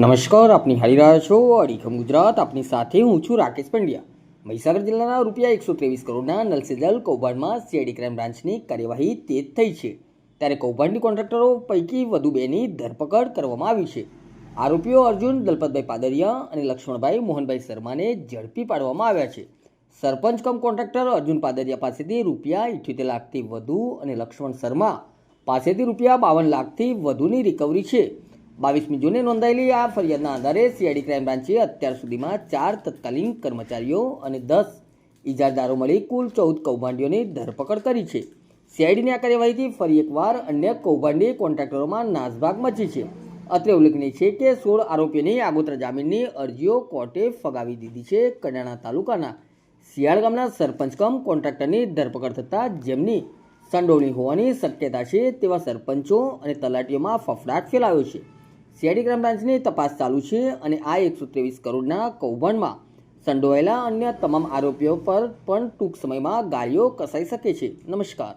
નમસ્કાર, આપની હારી રહ્યા છો અડીખમ ગુજરાત. આપની સાથે હું છું રાકેશ પંડ્યા. મહીસાગર જિલ્લાના રૂપિયા એકસો ત્રેવીસ કરોડના નલસેજલ કૌભાંડમાં સીઆઈડી ક્રાઇમ બ્રાન્ચની કાર્યવાહી તેજ થઈ છે. ત્યારે કૌભાંડની કોન્ટ્રાક્ટરો પૈકી વધુ બેની ધરપકડ કરવામાં આવી છે. આરોપીઓ અર્જુન, દલપતભાઈ પાદરિયા અને લક્ષ્મણભાઈ મોહનભાઈ શર્માને ઝડપી પાડવામાં આવ્યા છે. સરપંચ કમ કોન્ટ્રાક્ટર અર્જુન પાદરિયા પાસેથી રૂપિયા ઇઠ્યોતેર લાખથી વધુ અને લક્ષ્મણ શર્મા પાસેથી રૂપિયા બાવન લાખથી વધુની રિકવરી છે. બાવીસમી જૂને નોંધાયેલી આ ફરિયાદના આધારે સીઆઈડી ક્રાઇમ બ્રાન્ચે અત્યાર સુધીમાં ચાર તત્કાલીન કર્મચારીઓ અને દસ ઇજારદારો મળી કુલ ચૌદ કૌભાંડીઓની ધરપકડ કરી છે. સીઆઈડીની આ કાર્યવાહીથી ફરી એકવાર અન્ય કૌભાંડી કોન્ટ્રાક્ટરોમાં નાસભાગ મચી છે. અત્રે ઉલ્લેખનીય છે કે સોળ આરોપીઓની આગોતરા જામીનની અરજીઓ કોર્ટે ફગાવી દીધી છે કડાણા તાલુકાના શિયાળ ગામના સરપંચ કમ કોન્ટ્રાક્ટરની ધરપકડ થતાં જેમની સંડોવણી હોવાની શક્યતા છે તેવા સરપંચો અને તલાટીઓમાં ફફડાટ ફેલાયો છે. સીઆઈડી ક્રાઇમ બ્રાન્ચની તપાસ ચાલુ છે અને આ એકસો ત્રેવીસ કરોડના કૌભાંડમાં સંડોવાયેલા અન્ય તમામ આરોપીઓ પર પણ ટૂંક સમયમાં ગાળીઓ કસાઈ શકે છે. નમસ્કાર.